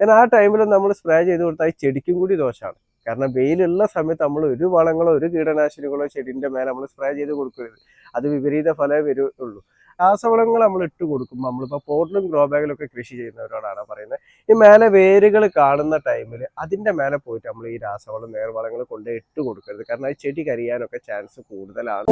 എന്നാൽ ആ ടൈമിൽ നമ്മൾ സ്പ്രേ ചെയ്ത് കൊടുത്താൽ ഈ ചെടിക്കും കൂടി ദോഷമാണ്. കാരണം വെയിലുള്ള സമയത്ത് നമ്മൾ ഒരു വളങ്ങളോ ഒരു കീടനാശിനികളോ ചെടിന്റെ മേലെ നമ്മൾ സ്പ്രേ ചെയ്ത് കൊടുക്കരുത്. അത് വിപരീത ഫലമേ വരുള്ളൂ. രാസവളങ്ങൾ നമ്മൾ ഇട്ട് കൊടുക്കും നമ്മളിപ്പോൾ പോട്ടിലും ഗ്രോ ബാഗിലൊക്കെ കൃഷി ചെയ്യുന്നവരോടാണ് പറയുന്നത്. ഈ മേലെ വേരുകൾ കാണുന്ന ടൈമിൽ അതിന്റെ മേലെ പോയിട്ട് നമ്മൾ ഈ രാസവളം നേർവളങ്ങൾ കൊണ്ട് ഇട്ട് കൊടുക്കരുത്. കാരണം അത് ചെടി കരിയാനൊക്കെ ചാൻസ് കൂടുതലാണ്.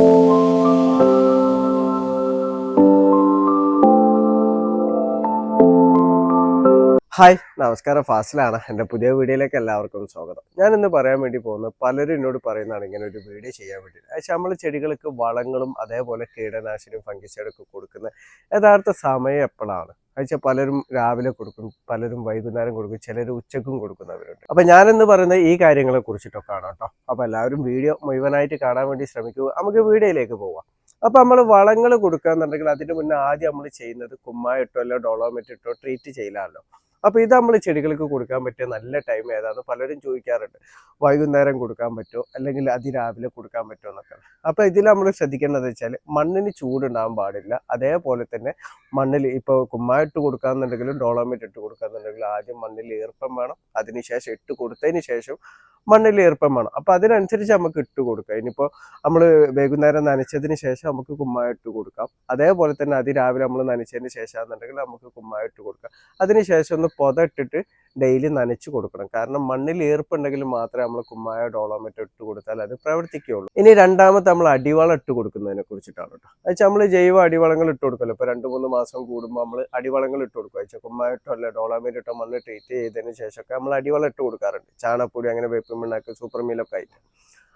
ഹായ് നമസ്കാരം. ഫാസിലാണ്. എന്റെ പുതിയ വീഡിയോയിലേക്ക് എല്ലാവർക്കും സ്വാഗതം. ഞാൻ ഇന്ന് പറയാൻ വേണ്ടി പോകുന്നത് പലരും എന്നോട് പറയുന്നതാണ് ഇങ്ങനെ ഒരു വീഡിയോ ചെയ്യാൻ വേണ്ടി പക്ഷെ നമ്മൾ ചെടികൾക്ക് വളങ്ങളും അതേപോലെ കീടനാശിനിയും ഫംഗിസൈഡൊക്കെ കൊടുക്കുന്ന യഥാർത്ഥ സമയം എപ്പോഴാണ്? അയച്ചാൽ പലരും രാവിലെ കൊടുക്കും പലരും വൈകുന്നേരം കൊടുക്കും ചിലർ ഉച്ചക്കും കൊടുക്കുന്നവരുണ്ട് അപ്പം ഞാനെന്ന് പറയുന്നത് ഈ കാര്യങ്ങളെ കുറിച്ചിട്ടൊക്കെയാണ് കേട്ടോ. അപ്പോൾ എല്ലാവരും വീഡിയോ മുഴുവനായിട്ട് കാണാൻ വേണ്ടി ശ്രമിക്കുക. നമുക്ക് വീഡിയോയിലേക്ക് പോവാം. അപ്പോൾ നമ്മൾ വളങ്ങൾ കൊടുക്കുകയെന്നുണ്ടെങ്കിൽ അതിന് മുന്നേ ആദ്യം നമ്മൾ ചെയ്യുന്നത് കുമ്മായിട്ടോ അല്ലോ ഡോളോമെറ്റിട്ടോ ട്രീറ്റ് ചെയ്യലാമല്ലോ അപ്പോൾ ഇത് നമ്മൾ ചെടികൾക്ക് കൊടുക്കാൻ പറ്റിയ നല്ല ടൈം ഏതാണ്? പലരും ചോദിക്കാറുണ്ട്. വൈകുന്നേരം കൊടുക്കാൻ പറ്റുമോ? അല്ലെങ്കിൽ അതിരാവിലെ കൊടുക്കാൻ പറ്റുമോ എന്നൊക്കെ. അപ്പോൾ ഇതിൽ നമ്മൾ ശ്രദ്ധിക്കേണ്ടത് വെച്ചാൽ മണ്ണിന് ചൂടുണ്ടാകാൻ പാടില്ല. അതേപോലെ തന്നെ മണ്ണിൽ ഇപ്പോൾ കുമ്മായിട്ട് കൊടുക്കാന്നുണ്ടെങ്കിലും ഡോളോമെറ്റ് ഇട്ട് കൊടുക്കാന്നുണ്ടെങ്കിലും ആദ്യം മണ്ണിൽ ഈർപ്പം വേണം. അതിനുശേഷം ഇട്ട് കൊടുത്തതിന് ശേഷം മണ്ണിൽ ഈർപ്പം വേണം. അപ്പൊ അതിനനുസരിച്ച് നമുക്ക് ഇട്ട് കൊടുക്കാം. ഇനിയിപ്പോൾ നമ്മൾ വൈകുന്നേരം നനച്ചതിന് ശേഷം നമുക്ക് കുമ്മായിട്ട് കൊടുക്കാം. അതേപോലെ തന്നെ അതിരാവിലെ നമ്മൾ നനച്ചതിന് ശേഷം ആണെന്നുണ്ടെങ്കിൽ നമുക്ക് കുമ്മായിട്ട് കൊടുക്കാം. അതിനുശേഷം ഒന്ന് പൊത ഇട്ടിട്ട് ഡെയിലി നനച്ചു കൊടുക്കണം. കാരണം മണ്ണിൽ ഈർപ്പുണ്ടെങ്കിൽ മാത്രമേ നമ്മൾ കുമ്മായ ഡോളോമെറ്റ് ഇട്ട് കൊടുത്താൽ അത് പ്രവർത്തിക്കുകയുള്ളൂ. ഇനി രണ്ടാമത്തെ നമ്മൾ അടിവളം ഇട്ട് കൊടുക്കുന്നതിനെ കുറിച്ചിട്ടാണ് കേട്ടോ. വെച്ചാൽ നമ്മൾ ജൈവ അടിവളങ്ങൾ ഇട്ട് കൊടുക്കല്ലോ ഇപ്പോൾ രണ്ട് മൂന്ന് മാസം കൂടുമ്പോൾ നമ്മൾ അടിവളങ്ങൾ ഇട്ട് കൊടുക്കുക വെച്ചാൽ കുമ്മായിട്ടോ അല്ല ഡോളോമെറ്റ് ഇട്ടോ മണ്ണ് ട്രീറ്റ് ചെയ്തതിന് ശേഷമൊക്കെ നമ്മൾ അടിവളം ഇട്ട് കൊടുക്കാറുണ്ട്. ചാണകപ്പൊടി അങ്ങനെ വേപ്പിൻ മണ്ണാക്കി സൂപ്പർ മീലൊക്കെ ആയിട്ട്.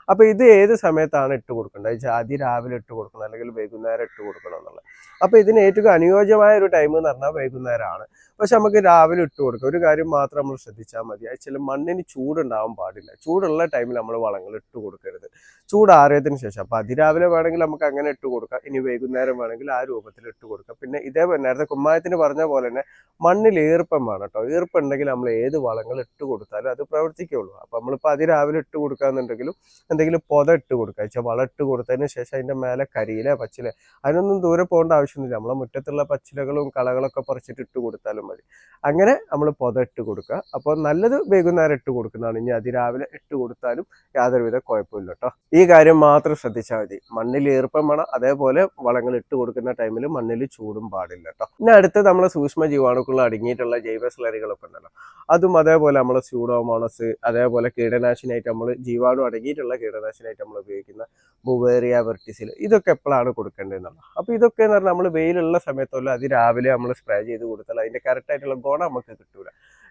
അപ്പൊ ഇത് ഏത് സമയത്താണ് ഇട്ട് കൊടുക്കേണ്ടത്? ജാതി രാവിലെ ഇട്ട് കൊടുക്കണം അല്ലെങ്കിൽ വൈകുന്നേരം ഇട്ട് കൊടുക്കണം എന്നുള്ളത്. അപ്പൊ ഇതിന് ഏറ്റവും അനുയോജ്യമായ ഒരു ടൈം എന്ന് പറഞ്ഞാൽ വൈകുന്നേരമാണ്. പക്ഷെ നമുക്ക് രാവിലെ ഇട്ട് കൊടുക്കാം. ഒരു കാര്യം മാത്രം നമ്മൾ ശ്രദ്ധിച്ചാൽ മതി. ചില മണ്ണിന് ചൂടുണ്ടാവാൻ പാടില്ല. ചൂടുള്ള ടൈമിൽ നമ്മൾ വളങ്ങൾ ഇട്ട് കൊടുക്കരുത്. ചൂടാറിയതിന് ശേഷം. അപ്പൊ അതിരാവിലെ വേണമെങ്കിൽ നമുക്ക് അങ്ങനെ ഇട്ട് കൊടുക്കാം. ഇനി വൈകുന്നേരം വേണമെങ്കിൽ ആ രൂപത്തിൽ ഇട്ട് കൊടുക്കാം. പിന്നെ ഇതേപോലെ നേരത്തെ കുമ്മായത്തിന് പറഞ്ഞ പോലെ തന്നെ മണ്ണിൽ ഈർപ്പം വേണം കേട്ടോ. ഈർപ്പം ഉണ്ടെങ്കിൽ നമ്മൾ ഏത് വളങ്ങൾ ഇട്ട് കൊടുത്താലും അത് പ്രവർത്തിക്കുള്ളൂ. അപ്പൊ നമ്മളിപ്പോൾ അതിരാവിലെ ഇട്ട് കൊടുക്കാന്നുണ്ടെങ്കിലും എന്തെങ്കിലും പൊത ഇട്ട് കൊടുക്കുക. വെച്ചാൽ വളം ഇട്ട് കൊടുത്തതിന് ശേഷം അതിന്റെ മേലെ കരിയില പച്ചില അതിനൊന്നും ദൂരെ പോകേണ്ട ആവശ്യമൊന്നുമില്ല. നമ്മളെ മുറ്റത്തുള്ള പച്ചിലകളും കളകളൊക്കെ പറിച്ചിട്ട് ഇട്ട് കൊടുത്താലും മതി. അങ്ങനെ നമ്മൾ പൊത ഇട്ട് കൊടുക്കുക. അപ്പോൾ നല്ലത് വൈകുന്നേരം ഇട്ട് കൊടുക്കുന്നതാണ്. ഇനി അതിരാവിലെ ഇട്ട് കൊടുത്താലും യാതൊരുവിധ കുഴപ്പമില്ല കേട്ടോ. ഈ കാര്യം മാത്രം ശ്രദ്ധിച്ചാൽ മതി. മണ്ണിൽ ഈർപ്പം വേണം. അതേപോലെ വളങ്ങൾ ഇട്ട് കൊടുക്കുന്ന ടൈമിൽ മണ്ണിൽ ചൂടും പാടില്ല കേട്ടോ. ഇനി അടുത്ത് നമ്മളെ സൂക്ഷ്മ ജീവാണുക്കൾ അടങ്ങിയിട്ടുള്ള ജൈവ സ്ലറികളൊക്കെ ഉണ്ടല്ലോ. അതും അതേപോലെ നമ്മളെ സ്യൂഡോമോണസ് അതേപോലെ കീടനാശിനിയായിട്ട് നമ്മൾ ജീവാണു അടങ്ങിയിട്ടുള്ള കീടനാശിനിയായിട്ട് നമ്മൾ ഉപയോഗിക്കുന്ന ബുവേറിയ വെർട്ടിസിൽ ഇതൊക്കെ എപ്പോഴാണ് കൊടുക്കേണ്ടതെന്നുള്ളത്. അപ്പോൾ ഇതൊക്കെ എന്ന് പറഞ്ഞാൽ നമ്മൾ വെയിലുള്ള സമയത്തല്ല അത് രാവിലെ നമ്മൾ സ്പ്രേ ചെയ്ത് കൊടുത്താൽ അതിന്റെ കറക്റ്റായിട്ടുള്ള ഗുണം നമുക്ക് കിട്ടൂല.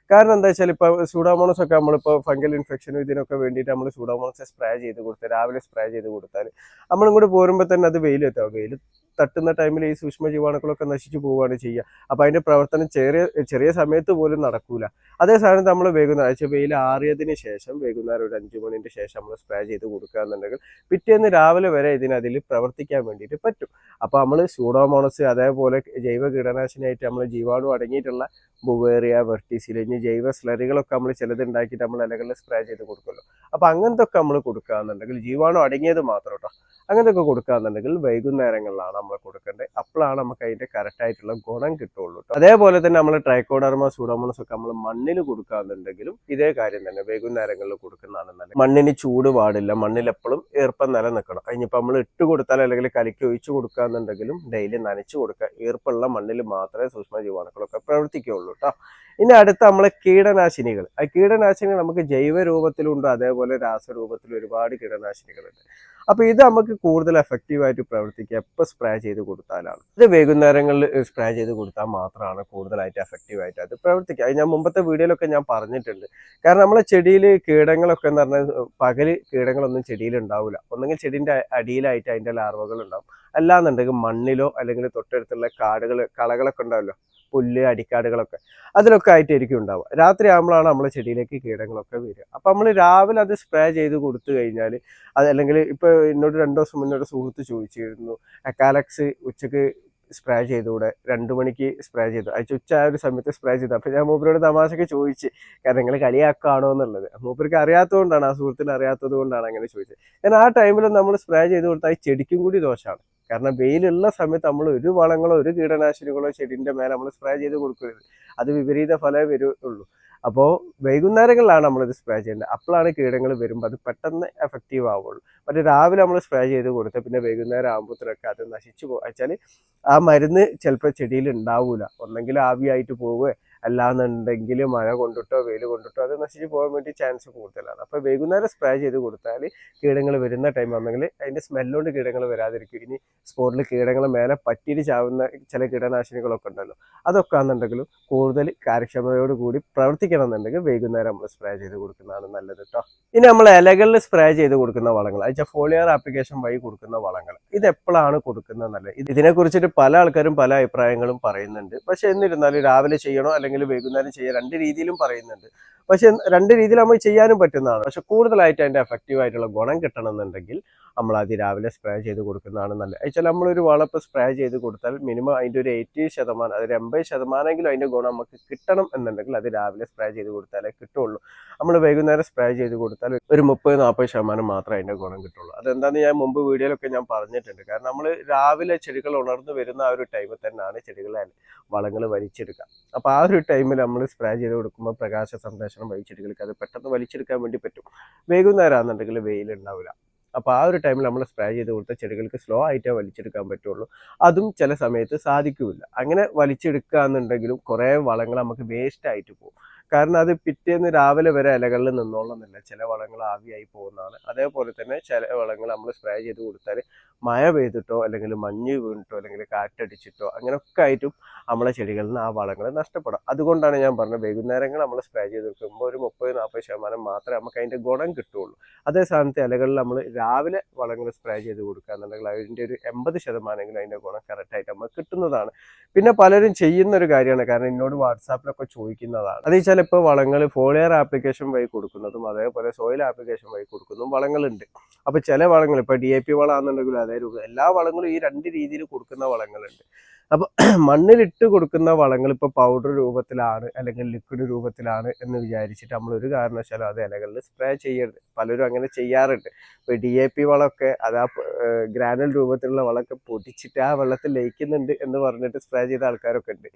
കാരണം എന്താ വെച്ചാൽ ഇപ്പോൾ സൂഡോമോണസ് ഒക്കെ നമ്മളിപ്പോൾ ഫംഗൽ ഇൻഫെക്ഷനും ഇതിനൊക്കെ വേണ്ടിയിട്ട് നമ്മൾ സൂഡോമോണസ് സ്പ്രേ ചെയ്ത് കൊടുത്ത് രാവിലെ സ്പ്രേ ചെയ്ത് കൊടുത്താൽ നമ്മളും കൂടി പോരുമ്പോൾ തന്നെ അത് വെയിലെത്താം. വെയിൽ തട്ടുന്ന ടൈമിൽ ഈ സൂക്ഷ്മ ജീവാണുക്കളൊക്കെ നശിച്ചു പോവുകയാണ് ചെയ്യുക. അപ്പോൾ അതിന്റെ പ്രവർത്തനം ചെറിയ ചെറിയ സമയത്ത് പോലും നടക്കൂല. അതേ സാധനം നമ്മൾ വൈകുന്നേരം ആഴ്ച വെയിൽ ആറിയതിന് ശേഷം വൈകുന്നേരം ഒരു അഞ്ച് മണിന്റെ ശേഷം നമ്മൾ സ്പ്രേ ചെയ്ത് കൊടുക്കുക എന്നുണ്ടെങ്കിൽ പിറ്റേന്ന് രാവിലെ വരെ ഇതിനതിൽ പ്രവർത്തിക്കാൻ വേണ്ടിയിട്ട് പറ്റും. അപ്പോൾ നമ്മൾ സൂഡോമോണസ് അതേപോലെ ജൈവ കീടനാശിനിയായിട്ട് നമ്മൾ ജീവാണു അടങ്ങിയിട്ടുള്ള ബുവേറിയ വെർട്ടീസിൽ ഇനി ജൈവ സ്ലറികളൊക്കെ നമ്മൾ ചിലത് ഉണ്ടാക്കിയിട്ട് നമ്മൾ ഇലകളിൽ സ്പ്രേ ചെയ്ത് കൊടുക്കുമല്ലോ. അപ്പോൾ അങ്ങനത്തെ ഒക്കെ നമ്മൾ കൊടുക്കുകയെന്നുണ്ടെങ്കിൽ ജീവാണു അടങ്ങിയത് മാത്രം കേട്ടോ അങ്ങനത്തെ ഒക്കെ കൊടുക്കുകയെന്നുണ്ടെങ്കിൽ വൈകുന്നേരങ്ങളിലാണ് നമ്മൾ കൊടുക്കേണ്ടത് അപ്പോഴാണ് നമുക്ക് അതിന്റെ കറക്റ്റ് ആയിട്ടുള്ള ഗുണം കിട്ടുള്ളൂ ട്ടോ. അതേപോലെ തന്നെ നമ്മൾ ട്രൈക്കോഡർമ സൂഡോമോണസ് ഒക്കെ നമ്മൾ മണ്ണിൽ കൊടുക്കുകയെന്നുണ്ടെങ്കിലും ഇതേ കാര്യം തന്നെ വൈകുന്നേരങ്ങളിൽ കൊടുക്കുന്നതാണ് നല്ലത്. മണ്ണിന് ചൂട് പാടില്ല. മണ്ണിൽ എപ്പോഴും ഈർപ്പം നിലനിൽക്കണം. അതിനിപ്പോൾ നമ്മൾ ഇട്ട് കൊടുത്താൽ അല്ലെങ്കിൽ കലക്കി ഒഴിച്ചു കൊടുക്കുകയെന്നുണ്ടെങ്കിലും ഡെയിലി നനച്ചു കൊടുക്കുക. ഈർപ്പുള്ള മണ്ണിൽ മാത്രമേ സൂക്ഷ്മ ജീവാണുക്കളൊക്കെ പ്രവർത്തിക്കുകയുള്ളൂ കേട്ടോ ഇനി അടുത്ത നമ്മൾ കീടനാശിനികൾ. ആ കീടനാശിനികൾ നമുക്ക് ജൈവ രൂപത്തിലുണ്ട് അതേപോലെ രാസരൂപത്തിലും ഒരുപാട് കീടനാശിനികളുണ്ട്. അപ്പൊ ഇത് നമുക്ക് കൂടുതൽ എഫക്റ്റീവ് ആയിട്ട് പ്രവർത്തിക്കുക. എപ്പോൾ സ്പ്രേ ചെയ്ത് കൊടുത്താലാണ്. ഇത് വൈകുന്നേരങ്ങളിൽ സ്പ്രേ ചെയ്ത് കൊടുത്താൽ മാത്രമാണ് കൂടുതലായിട്ട് എഫക്റ്റീവ് ആയിട്ട് അത് പ്രവർത്തിക്കുക. അത് ഞാൻ മുമ്പത്തെ വീഡിയോയിലൊക്കെ ഞാൻ പറഞ്ഞിട്ടുണ്ട്. കാരണം നമ്മളെ ചെടിയിൽ കീടങ്ങളൊക്കെ എന്ന് പറഞ്ഞാൽ പകൽ കീടങ്ങളൊന്നും ചെടിയിൽ ഉണ്ടാവില്ല ഒന്നെങ്കിൽ ചെടിന്റെ അടിയിലായിട്ട് അതിന്റെ ലാർവകൾ ഉണ്ടാവും. അല്ലാന്നുണ്ടെങ്കിൽ മണ്ണിലോ അല്ലെങ്കിൽ തൊട്ടടുത്തുള്ള കാടുകൾ കളകളൊക്കെ ഉണ്ടാവല്ലോ. പുല്ല് അടിക്കാടുകളൊക്കെ അതിലൊക്കെ ആയിട്ടായിരിക്കും ഉണ്ടാവുക. രാത്രി ആകുമ്പോഴാണ് നമ്മളെ ചെടിയിലേക്ക് കീടങ്ങളൊക്കെ വരിക. അപ്പം നമ്മൾ രാവിലെ അത് സ്പ്രേ ചെയ്ത് കൊടുത്തു കഴിഞ്ഞാൽ അത് അല്ലെങ്കിൽ ഇപ്പോൾ എന്നോട് രണ്ടു ദിവസം മുന്നേ ഒരു സുഹൃത്ത് ചോദിച്ചിരുന്നു അക്കാലക്സ് ഉച്ചയ്ക്ക് സ്പ്രേ ചെയ്തുകൂടെ? രണ്ടു മണിക്ക് സ്പ്രേ ചെയ്തു. അയച്ച ഉച്ച ആ ഒരു സമയത്ത് സ്പ്രേ ചെയ്തു. അപ്പം ഞാൻ മൂപ്പരോട് തമാശക്ക് ചോദിച്ച് കാരണം നിങ്ങൾ കളിയാക്കുകയാണോ എന്നുള്ളത്? മൂപ്പർക്ക് അറിയാത്തതുകൊണ്ടാണ് ആ സുഹൃത്തിന് അറിയാത്തത് കൊണ്ടാണ് അങ്ങനെ ചോദിച്ചത്. ഞാൻ ആ ടൈമിൽ നമ്മൾ സ്പ്രേ ചെയ്ത് കൊടുത്താൽ ചെടിക്കും കൂടി ദോഷമാണ്. കാരണം വെയിലുള്ള സമയത്ത് നമ്മൾ ഒരു വളങ്ങളോ ഒരു കീടനാശിനികളോ ചെടിന്റെ മേലെ നമ്മൾ സ്പ്രേ ചെയ്ത് കൊടുക്കരുത്. അത് വിപരീത ഫലമേ വരുള്ളൂ. അപ്പോൾ വൈകുന്നേരങ്ങളിലാണ് നമ്മളിത് സ്പ്രേ ചെയ്യേണ്ടത്. അപ്പോഴാണ് കീടങ്ങൾ വരുമ്പോൾ അത് പെട്ടെന്ന് എഫക്റ്റീവ് ആവുള്ളൂ. മറ്റേ രാവിലെ നമ്മൾ സ്പ്രേ ചെയ്ത് കൊടുത്താൽ പിന്നെ വൈകുന്നേരം ആകുമ്പോഴത്തേക്ക് അത് നശിച്ചു പോകുക വെച്ചാൽ ആ മരുന്ന് ചിലപ്പോൾ ചെടിയിൽ ഉണ്ടാവൂല. ഒന്നെങ്കിൽ ആവിയായിട്ട് പോവുക അല്ലാന്നുണ്ടെങ്കിൽ മഴ കൊണ്ടിട്ടോ വെയിൽ കൊണ്ടിട്ടോ അത് നശിച്ച് പോകാൻ വേണ്ടി ചാൻസ് കൂടുതലാണ്. അപ്പോൾ വൈകുന്നേരം സ്പ്രേ ചെയ്ത് കൊടുത്താൽ കീടങ്ങൾ വരുന്ന ടൈം ആണെങ്കിൽ അതിന്റെ സ്മെല്ലുകൊണ്ട് കീടങ്ങൾ വരാതിരിക്കും. ഇനി സ്പോട്ടിൽ കീടങ്ങൾ മേലെ പറ്റിയിട്ട് ചാവുന്ന ചില കീടനാശിനികളൊക്കെ ഉണ്ടല്ലോ. അതൊക്കെ ആണെന്നുണ്ടെങ്കിലും കൂടുതൽ കാര്യക്ഷമതയോട് കൂടി പ്രവർത്തിക്കണം എന്നുണ്ടെങ്കിൽ വൈകുന്നേരം നമ്മൾ സ്പ്രേ ചെയ്ത് കൊടുക്കുന്നതാണ് നല്ലത് കേട്ടോ ഇനി നമ്മൾ ഇലകളിൽ സ്പ്രേ ചെയ്ത് കൊടുക്കുന്ന വളങ്ങൾ അയച്ചാൽ ഫോളിയർ ആപ്ലിക്കേഷൻ വഴി കൊടുക്കുന്ന വളങ്ങൾ ഇത് എപ്പോഴാണ് കൊടുക്കുന്നത് നല്ലത്? ഇതിനെക്കുറിച്ചിട്ട് ഇതിനെ പല ആൾക്കാരും പല അഭിപ്രായങ്ങളും പറയുന്നുണ്ട്. പക്ഷെ എന്നിരുന്നാലും രാവിലെ ചെയ്യണോ വൈകുന്നേരം ചെയ്യുക. രണ്ട് രീതിയിലും പറയുന്നുണ്ട്. പക്ഷെ രണ്ട് രീതിയിൽ നമ്മൾ ചെയ്യാനും പറ്റുന്നതാണ്. പക്ഷെ കൂടുതലായിട്ട് അതിന്റെ എഫക്റ്റീവ് ആയിട്ടുള്ള ഗുണം കിട്ടണമെന്നുണ്ടെങ്കിൽ നമ്മൾ അത് രാവിലെ സ്പ്രേ ചെയ്ത് കൊടുക്കുന്നതാണ് നല്ലത്. വെച്ചാൽ നമ്മളൊരു വളപ്പ് സ്പ്രേ ചെയ്ത് കൊടുത്താൽ മിനിമം അതിന്റെ ഒരു എയ്റ്റി ശതമാനം അതൊരു എൺപത് ശതമാനമെങ്കിലും അതിന്റെ ഗുണം നമുക്ക് കിട്ടണം എന്നുണ്ടെങ്കിൽ അത് രാവിലെ സ്പ്രേ ചെയ്ത് കൊടുത്താലേ കിട്ടുള്ളൂ. നമ്മൾ വൈകുന്നേരം സ്പ്രേ ചെയ്ത് കൊടുത്താൽ ഒരു മുപ്പത് നാൽപ്പത് ശതമാനം മാത്രമേ അതിന്റെ ഗുണം കിട്ടുള്ളൂ. അതെന്താണെന്ന് ഞാൻ മുമ്പ് വീഡിയോയിലൊക്കെ ഞാൻ പറഞ്ഞിട്ടുണ്ട്. കാരണം നമ്മൾ രാവിലെ ചെടികൾ ഉണർന്നു വരുന്ന ആ ഒരു ടൈമിൽ തന്നെയാണ് ചെടികളെ വളങ്ങൾ വലിച്ചെടുക്കുക. അപ്പോൾ ആ ഒരു ടൈമിൽ നമ്മൾ സ്പ്രേ ചെയ്ത് കൊടുക്കുമ്പോൾ പ്രകാശ സംരക്ഷണം വഴി ചെടികൾക്ക് അത് പെട്ടെന്ന് വലിച്ചെടുക്കാൻ വേണ്ടി പറ്റും. വൈകുന്നേരം ആണെന്നുണ്ടെങ്കിൽ വെയിൽ ഉണ്ടാവില്ല അപ്പോൾ ആ ഒരു ടൈമിൽ നമ്മൾ സ്പ്രേ ചെയ്ത് കൊടുത്ത ചെടികൾക്ക് സ്ലോ ആയിട്ടേ വലിച്ചെടുക്കാൻ പറ്റുള്ളൂ. അതും ചില സമയത്ത് സാധിക്കില്ല. അങ്ങനെ വലിച്ചെടുക്കുക എന്നുണ്ടെങ്കിലും കുറേ വളങ്ങൾ നമുക്ക് വേസ്റ്റ് ആയിട്ട് പോകും. കാരണം അത് പിറ്റേന്ന് രാവിലെ വരെ ഇലകളിൽ നിന്നോളുന്നില്ല. ചില വളങ്ങൾ ആവിയായി പോകുന്നതാണ്. അതേപോലെ തന്നെ ചില വളങ്ങൾ നമ്മൾ സ്പ്രേ ചെയ്ത് കൊടുത്താൽ മഴ പെയ്തിട്ടോ അല്ലെങ്കിൽ മഞ്ഞ് വീണിട്ടോ അല്ലെങ്കിൽ കാറ്റടിച്ചിട്ടോ അങ്ങനെയൊക്കെ ആയിട്ടും നമ്മളെ ചെടികളിൽ നിന്ന് ആ വളങ്ങൾ നഷ്ടപ്പെടാം. അതുകൊണ്ടാണ് ഞാൻ പറഞ്ഞത് വൈകുന്നേരങ്ങൾ നമ്മൾ സ്പ്രേ ചെയ്ത് കൊടുക്കുമ്പോൾ ഒരു മുപ്പത് നാൽപ്പത് ശതമാനം മാത്രമേ നമുക്ക് അതിന്റെ ഗുണം കിട്ടുള്ളൂ അതേ സ്ഥാനത്ത് ഇലകളിൽ നമ്മൾ രാവിലെ വളങ്ങൾ സ്പ്രേ ചെയ്ത് കൊടുക്കുക എന്നുണ്ടെങ്കിൽ അതിന്റെ ഒരു എൺപത് ശതമാനമെങ്കിലും അതിന്റെ ഗുണം കറക്റ്റായിട്ട് നമുക്ക് കിട്ടുന്നതാണ്. പിന്നെ പലരും ചെയ്യുന്ന ഒരു കാര്യമാണ്. കാരണം എന്നോട് വാട്സാപ്പിലൊക്കെ ചോദിക്കുന്നതാണ്. അത് ഇപ്പോൾ വളങ്ങൾ ഫോളിയർ ആപ്ലിക്കേഷൻ വഴി കൊടുക്കുന്നതും അതേപോലെ സോയിൽ ആപ്ലിക്കേഷൻ വഴി കൊടുക്കുന്നതും വളങ്ങളുണ്ട്. അപ്പോൾ ചില വളങ്ങൾ ഇപ്പോൾ ഡി എ പി വളമാണെന്നുണ്ടെങ്കിലും അതേ രൂപ എല്ലാ വളങ്ങളും ഈ രണ്ട് രീതിയിൽ കൊടുക്കുന്ന വളങ്ങളുണ്ട്. അപ്പോൾ മണ്ണിലിട്ട് കൊടുക്കുന്ന വളങ്ങൾ ഇപ്പോൾ പൗഡർ രൂപത്തിലാണ് അല്ലെങ്കിൽ ലിക്വിഡ് രൂപത്തിലാണ് എന്ന് വിചാരിച്ചിട്ട് നമ്മൾ ഒരു കാരണവശാലും അത് ഇലകളിൽ സ്പ്രേ ചെയ്യരുത്. പലരും അങ്ങനെ ചെയ്യാറുണ്ട്. ഇപ്പോൾ ഡി എ പി വളമൊക്കെ അത് ആ ഗ്രാനൽ രൂപത്തിലുള്ള വളമൊക്കെ പൊടിച്ചിട്ട് ആ വെള്ളത്തിൽ ലയിക്കുന്നുണ്ട് എന്ന് പറഞ്ഞിട്ട് സ്പ്രേ ചെയ്ത ആൾക്കാരൊക്കെ ഉണ്ട്.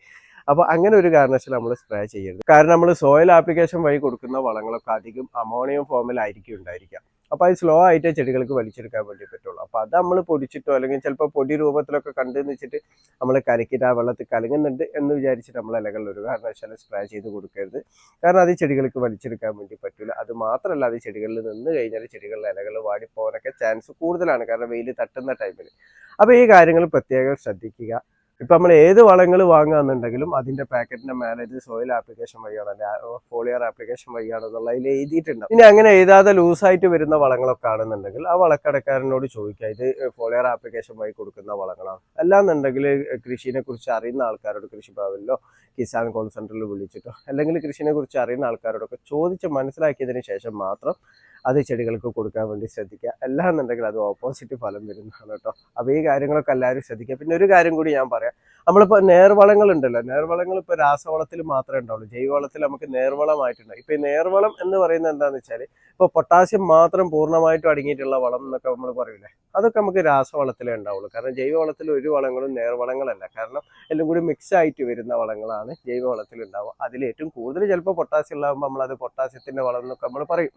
അപ്പോൾ അങ്ങനെ ഒരു കാരണവശാലും നമ്മൾ സ്പ്രേ ചെയ്യരുത്. കാരണം നമ്മൾ സോയിൽ ആപ്ലിക്കേഷൻ വഴി കൊടുക്കുന്ന വളങ്ങളൊക്കെ അധികം അമോണിയം ഫോമിലായിരിക്കും ഉണ്ടായിരിക്കുക. അപ്പോൾ അത് സ്ലോ ആയിട്ട് ചെടികൾക്ക് വലിച്ചെടുക്കാൻ വേണ്ടി പറ്റുള്ളൂ. അപ്പോൾ അത് നമ്മൾ പൊടിച്ചിട്ടോ അല്ലെങ്കിൽ ചിലപ്പോൾ പൊടി രൂപത്തിലൊക്കെ കണ്ടെന്ന് വെച്ചിട്ട് നമ്മൾ കലക്കിയിട്ട് ആ വെള്ളത്തിൽ കലങ്ങുന്നുണ്ട് എന്ന് വിചാരിച്ചിട്ട് നമ്മൾ ഇലകളിൽ ഒരു കാരണവശാലും സ്പ്രേ ചെയ്ത് കൊടുക്കരുത്. കാരണം അത് ചെടികൾക്ക് വലിച്ചെടുക്കാൻ വേണ്ടി പറ്റില്ല അത് മാത്രമല്ല അത് ചെടികളിൽ നിന്ന് കഴിഞ്ഞാൽ ചെടികളിലെ ഇലകൾ വാടിപ്പോകാനൊക്കെ ചാൻസ് കൂടുതലാണ്. കാരണം വെയിൽ തട്ടുന്ന ടൈമിൽ അപ്പോൾ ഈ കാര്യങ്ങൾ പ്രത്യേകം ശ്രദ്ധിക്കുക. ഇപ്പൊ നമ്മൾ ഏത് വളങ്ങൾ വാങ്ങുകയെന്നുണ്ടെങ്കിലും അതിന്റെ പാക്കറ്റിന്റെ മേലെ ഇത് സോയിൽ ആപ്ലിക്കേഷൻ വഴിയാണ് ഫോളിയർ ആപ്ലിക്കേഷൻ വഴിയാണ് എന്നുള്ളതിൽ എഴുതിയിട്ടുണ്ടാവും ഇനി അങ്ങനെ എഴുതാതെ ലൂസായിട്ട് വരുന്ന വളങ്ങളൊക്കെ ആണെന്നുണ്ടെങ്കിൽ ആ വളക്കടക്കാരനോട് ചോദിക്കുക ഇത് ഫോളിയർ ആപ്ലിക്കേഷൻ വഴി കൊടുക്കുന്ന വളങ്ങളാണ് അല്ലാന്നുണ്ടെങ്കിൽ കൃഷിനെ കുറിച്ച് അറിയുന്ന ആൾക്കാരോട് കൃഷിഭവനിലോ കിസാൻ കോൾ സെന്ററിൽ വിളിച്ചിട്ടോ അല്ലെങ്കിൽ കൃഷിനെ കുറിച്ച് അറിയുന്ന ആൾക്കാരോടൊക്കെ ചോദിച്ച് മനസ്സിലാക്കിയതിന് ശേഷം മാത്രം അത് ചെടികൾക്ക് കൊടുക്കാൻ വേണ്ടി ശ്രദ്ധിക്കുക. അല്ലാന്നുണ്ടെങ്കിൽ അത് ഓപ്പോസിറ്റ് ഫലം വരുന്നതാണ് കേട്ടോ. അപ്പോൾ ഈ കാര്യങ്ങളൊക്കെ എല്ലാവരും ശ്രദ്ധിക്കുക. പിന്നെ ഒരു കാര്യം കൂടി ഞാൻ പറയാം. നമ്മളിപ്പോൾ നേർവളങ്ങൾ ഉണ്ടല്ലോ. നേർവളങ്ങൾ ഇപ്പോൾ രാസവളത്തിൽ മാത്രമേ ഉണ്ടാവുള്ളൂ. ജൈവവളത്തിൽ നമുക്ക് നേർവളമായിട്ടുണ്ട്. ഇപ്പോൾ ഈ നേർവളം എന്ന് പറയുന്നത് എന്താണെന്ന് വെച്ചാൽ ഇപ്പോൾ പൊട്ടാസ്യം മാത്രം പൂർണമായിട്ടും അടങ്ങിയിട്ടുള്ള വളം എന്നൊക്കെ നമ്മൾ പറയില്ലേ അതൊക്കെ നമുക്ക് രാസവളത്തിലേ ഉണ്ടാവുള്ളൂ. കാരണം ജൈവവളത്തിൽ ഒരു വളങ്ങളും നേർവളങ്ങളല്ല. കാരണം എല്ലാം കൂടി മിക്സ് ആയിട്ട് വരുന്ന വളങ്ങളാണ് ജൈവവളത്തിൽ ഉണ്ടാവുക. അതിൽ ഏറ്റവും കൂടുതൽ ചിലപ്പോൾ പൊട്ടാസ്യം ഉണ്ടാകുമ്പോൾ നമ്മളത് പൊട്ടാസ്യത്തിന്റെ വളം എന്നൊക്കെ നമ്മൾ പറയും.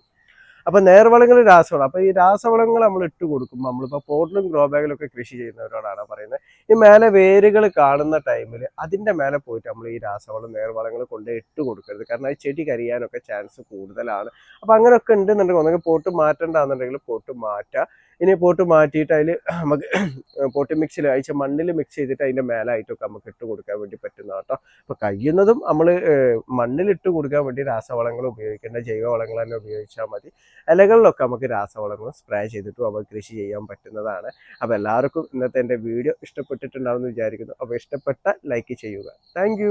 അപ്പൊ നേർവളങ്ങൾ രാസവളം. അപ്പൊ ഈ രാസവളങ്ങൾ നമ്മൾ ഇട്ട് കൊടുക്കുമ്പോൾ നമ്മളിപ്പോ പോട്ടിലും ഗ്രോ ബാഗിലും ഒക്കെ കൃഷി ചെയ്യുന്നവരോടാണ് പറയുന്നത്. ഈ മേലെ വേരുകൾ കാണുന്ന ടൈമിൽ അതിന്റെ മേലെ പോയിട്ട് നമ്മൾ ഈ രാസവളം നേർവളങ്ങൾ കൊണ്ട് ഇട്ട് കൊടുക്കരുത്. കാരണം അത് ചെടി കരിയാനൊക്കെ ചാൻസ് കൂടുതലാണ്. അപ്പൊ അങ്ങനെയൊക്കെ ഉണ്ടെന്നുണ്ടെങ്കിൽ ഒന്നെങ്കിൽ പോട്ട് മാറ്റണ്ടെന്നുണ്ടെങ്കിൽ പോട്ട് മാറ്റുക ഇനി പോട്ട് മാറ്റിയിട്ട് അതിൽ നമുക്ക് പോട്ട് മിക്സിൽ അയച്ച മണ്ണിൽ മിക്സ് ചെയ്തിട്ട് അതിന്റെ മേലായിട്ടൊക്കെ നമുക്ക് ഇട്ട് കൊടുക്കാൻ വേണ്ടി പറ്റുന്ന കേട്ടോ. അപ്പോൾ കഴിയുന്നതും നമ്മൾ മണ്ണിൽ ഇട്ട് കൊടുക്കാൻ വേണ്ടി രാസവളങ്ങൾ ഉപയോഗിക്കേണ്ട ജൈവവളങ്ങൾ തന്നെ ഉപയോഗിച്ചാൽ മതി. ഇലകളിലൊക്കെ നമുക്ക് രാസവളങ്ങൾ സ്പ്രേ ചെയ്തിട്ട് നമുക്ക് കൃഷി ചെയ്യാൻ പറ്റുന്നതാണ്. അപ്പോൾ എല്ലാവർക്കും ഇന്നത്തെ എന്റെ വീഡിയോ ഇഷ്ടപ്പെട്ടിട്ടുണ്ടാവുമെന്ന് വിചാരിക്കുന്നു. അപ്പോൾ ഇഷ്ടപ്പെട്ട ലൈക്ക് ചെയ്യുക. താങ്ക്